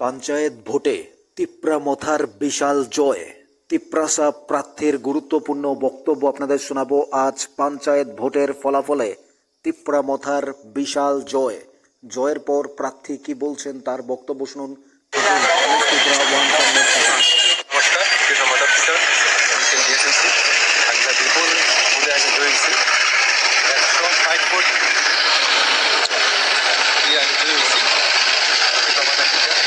পঞ্চায়েত ভোটে তিপ্রামথার বিশাল জয়। তিপ্রাসা প্রার্থীর গুরুত্বপূর্ণ বক্তব্য আপনাদের শোনাবো আজ পঞ্চায়েত ভোটের ফলাফলে তিপ্রামথার বিশাল জয়। জয়ের পর প্রার্থী কি বলছেন তার বক্তব্য শুনুন ত্রিপুরা ওয়ান চ্যানেলের সাথে। নমস্কার কৃষ্ণ মাধব কিশোর আমি দিয়েছি আমি বিপুল ভোটে আমি জয়ছি একশো ষাট ভোট দিয়ে আমি জয়ছি কৃষ্ণ মাধব কিশোর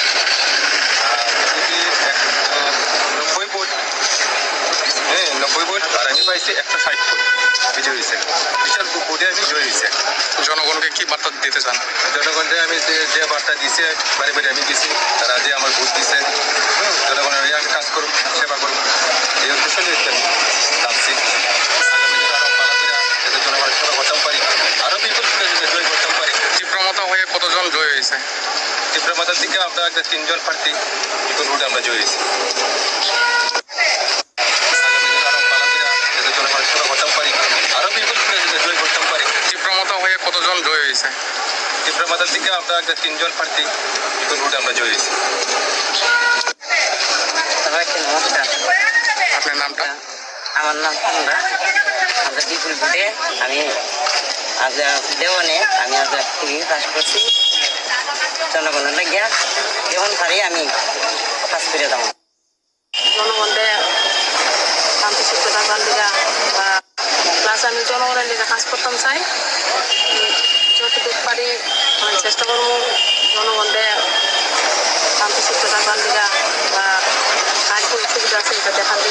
আর বিজেপি নব্বই ভোট হ্যাঁ নব্বই ভোট পাইছি একশো ষাট ভোট বিজয় হয়েছে বিশাল ভোটে আমি জয় হয়েছে জনগণকে কি বার্তা দিতে চান? জনগণকে আমি যে বার্তা দিছে বাড়ি বাড়ি আমি গেছি তারা যে আমার ভোট দিছে জনগণের আমি কাজ করব সেবা করব এই উদ্দেশ্য নিয়ে করে যাতে জনগণের সেবা করতে পারি আরও বিপুল জয় করতে পারি। তীব্রমতা হয়ে কতজন জয় হয়েছে? তীব্রমাতার দিকে আমরা একটা তিনজন প্রার্থী বিপুল ভোটে আমরা জয় হয়েছি আগামী দিনে আরও ভালো করে যাতে জনগণের সেবা করতে পারি আরও বিপুল করে যাতে জয় করতে পারি তীব্রমতা হয়ে কতজন জয় হয়েছে তীব্রমাতার দিকে আমরা একটা তিনজন প্রার্থী বিপুল ভোটে আমরা জয় হয়েছি। আপনার নামটা? আমার নাম আমরা আমরা বিপুল ভোটে আমি আজ দেওয়ানে আমি আজ খুবই কাজ করছি। জনগণের লাগিয়া যেমন পারি আমি কাজ করে দেবো। জনগণে শান্তিসুস্থ থাকার লিগা প্লাস আমি জনগণের লিগা কাজ করতাম চাই। যতটুকু পারি protejan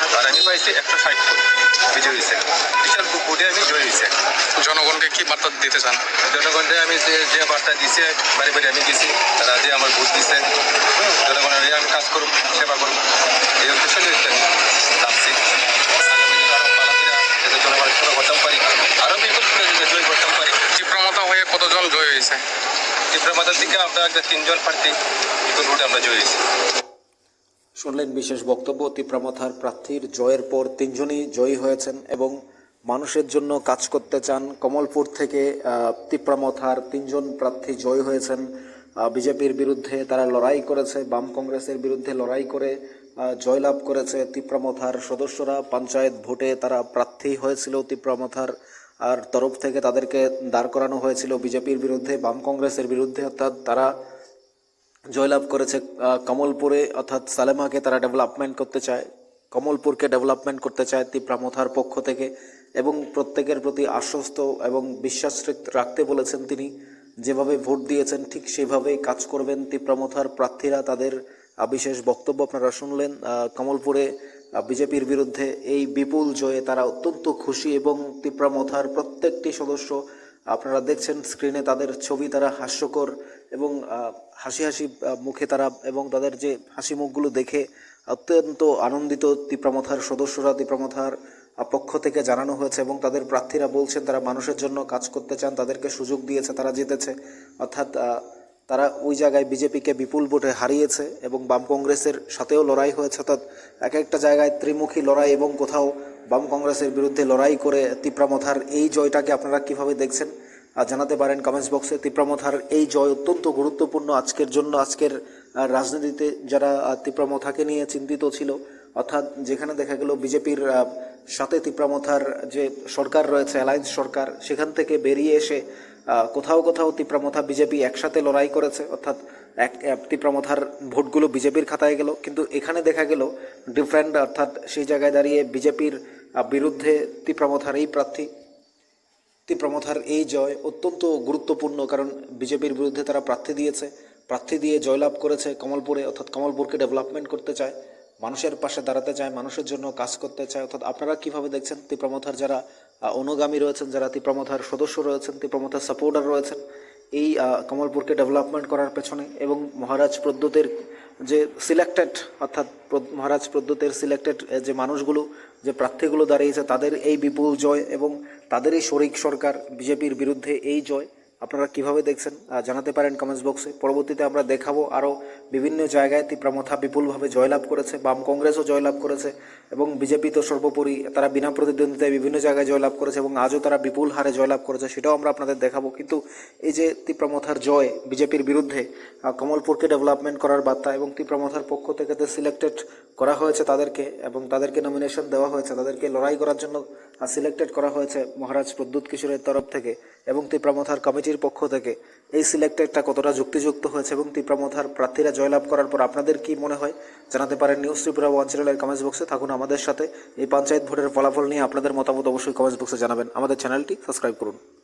হ্যাঁ আর আমি পাইছি একশো ষাট ভোট বিজয় হয়েছে। বিশাল ভোটে আমি জয় হয়েছে। জনগণকে কি বার্তা দিতে চান? জনগণকে আমি যে যে বার্তা দিছে বাড়ি বাড়ি আমি গেছি তারা যে আমার ভোট দিছে জনগণের আমি কাজ করব সেবা করব এই উদ্দেশ্য যাতে জনগণের সেবা করতে পারি আরও বিপুল জয় করতে পারি তীব্রমতা হয়ে কতজন জয় হয়েছে? তীব্রমাতার দিকে আমরা একটা তিনজন প্রার্থী বিপুল ভোটে আমরা জয় হয়েছি। শুনলেন বিশেষ বক্তব্য, তিপ্রামথার প্রার্থীর জয়ের পর তিনজনই জয়ী হয়েছেন এবং মানুষের জন্য কাজ করতে চান। কমলপুর থেকে তিপ্রামথার তিনজন প্রার্থী জয় হয়েছেন। বিজেপির বিরুদ্ধে তারা লড়াই করেছে, বাম কংগ্রেসের বিরুদ্ধে লড়াই করে জয়লাভ করেছে তিপ্রামথার সদস্যরা। পঞ্চায়েত ভোটে তারা প্রার্থী হয়েছিল তিপ্রামথার, আর তরফ থেকে তাদেরকে দাঁড় করানো হয়েছিল বিজেপির বিরুদ্ধে, বাম কংগ্রেসের বিরুদ্ধে। অর্থাৎ তারা জয়লাভ করেছে কমলপুরে, অর্থাৎ সালেমাকে তারা ডেভেলপমেন্ট করতে চায়। কমলপুরকে ডেভেলপমেন্ট করতে চায় তিপ্রামথার পক্ষ থেকে এবং প্রত্যেকের প্রতি আশ্বস্ত এবং বিশ্বাস রাখতে বলেছেন তিনি। যেভাবে ভোট দিয়েছেন, ঠিক সেভাবেই কাজ করবেন তিপ্রামথার প্রার্থীরা। তাদের বিশেষ বক্তব্য আপনারা শুনলেন। কমলপুরে বিজেপির বিরুদ্ধে এই বিপুল জয়ে তারা অত্যন্ত খুশি এবং তিপ্রামথার প্রত্যেকটি সদস্য আপনারা দেখছেন স্ক্রিনে তাদের ছবি তারা হাস্যকর এবং হাসি হাসি মুখে তারা এবং তাদের যে হাসি মুখগুলো দেখে অত্যন্ত আনন্দিত তিপ্রামথার সদস্যরা তিপ্রামথার পক্ষ থেকে জানানো হয়েছে এবং তাদের প্রার্থীরা বলছেন তারা মানুষের জন্য কাজ করতে চান, তাদেরকে সুযোগ দিয়েছে, তারা জিতেছে। অর্থাৎ তারা ওই জায়গায় বিজেপিকে বিপুল ভোটে হারিয়েছে এবং বাম কংগ্রেসের সাথেও লড়াই হয়েছে। অর্থাৎ এক একটা জায়গায় ত্রিমুখী লড়াই এবং কোথাও বাম কংগ্রেসের বিরুদ্ধে লড়াই করে তিপ্রামথার এই জয়টাকে আপনারা কীভাবে দেখছেন? আর জানাতে পারেন কমেন্টস বক্সে তিপ্রামথার এই জয় অত্যন্ত গুরুত্বপূর্ণ আজকের জন্য। আজকের রাজনীতিতে যারা তিপ্রামথাকে নিয়ে চিন্তিত ছিল, অর্থাৎ যেখানে দেখা গেল বিজেপির সাথে তিপ্রামথার যে সরকার রয়েছে অ্যালায়েন্স সরকার, সেখান থেকে বেরিয়ে এসে কোথাও কোথাও তিপ্রামথা বিজেপি একসাথে লড়াই করেছে, অর্থাৎ এক তিপ্রামথার ভোটগুলো বিজেপির খাতায় গেল। কিন্তু এখানে দেখা গেল ডিফারেন্ট অর্থাৎ সেই জায়গায় দাঁড়িয়ে বিজেপির বিরুদ্ধে তিপ্রামথার এই প্রার্থী, তিপ্রামথার এই জয় অত্যন্ত গুরুত্বপূর্ণ, কারণ বিজেপির বিরুদ্ধে তারা প্রার্থী দিয়েছে। প্রার্থী দিয়ে জয়লাভ করেছে কমলপুরে, অর্থাৎ কমলপুরকে ডেভেলপমেন্ট করতে চায়, মানুষের পাশে দাঁড়াতে চায়, মানুষের জন্য কাজ করতে চায়। অর্থাৎ আপনারা কীভাবে দেখছেন তিপ্রামথার যারা অনুগামী রয়েছেন, যারা তিপ্রামথার সদস্য রয়েছেন তিপ্রামথার সাপোর্টার রয়েছেন। এই কমলপুরকে ডেভেলপমেন্ট করার পেছনে এবং মহারাজ প্রদ্যোতের যে সিলেক্টেড অর্থাৎ মহারাজ প্রদ্যুতের সিলেক্টেড যে মানুষগুলো, যে প্রার্থীগুলো দাঁড়িয়েছে, তাদের এই বিপুল জয় এবং তাদের এই শরিক সরকার, বিজেপির বিরুদ্ধে এই জয়। আপনারা কীভাবে দেখছেন জানাতে পারেন কমেন্টস বক্সে পরবর্তীতে আমরা দেখাবো আরও বিভিন্ন জায়গায় তীব্রামথা বিপুলভাবে জয়লাভ করেছে, বাম কংগ্রেসও জয়লাভ করেছে, এবং বিজেপি তো সর্বোপরি তারা বিনা প্রতিদ্বন্দ্বিতায় বিভিন্ন জায়গায় জয়লাভ করেছে, এবং আজও তারা বিপুল হারে জয়লাভ করেছে, সেটাও আমরা আপনাদের দেখাবো। কিন্তু এই যে তীব্রামথার জয় বিজেপির বিরুদ্ধে কমলপুরকে ডেভেলপমেন্ট করার বার্তা এবং তীব্রামথার পক্ষ থেকে যে সিলেক্টেড করা হয়েছে তাদেরকে, এবং তাদেরকে নমিনেশন দেওয়া হয়েছে, তাদেরকে লড়াই করার জন্য সিলেক্টেড করা হয়েছে মহারাজ প্রদ্যুৎ কিশোরের তরফ থেকে। এবং তীব্রামথার কমিটির পক্ষ থেকে এই সিলেক্টেডটা কতটা যুক্তিযুক্ত হয়েছে এবং তীব্রামথার প্রার্থীরা জয়লাভ করার পর আপনাদের কি মনে হয়? জানাতে পারেন নিউজ ত্রিপুরা ওয়ান চ্যানেলের কমেন্টস বক্সে থাকুন আমাদের সাথে। এই পঞ্চায়েত ভোটের ফলাফল নিয়ে আপনাদের মতামত অবশ্যই কমেন্টস বক্সে জানাবেন। আমাদের চ্যানেলটি সাবস্ক্রাইব করুন।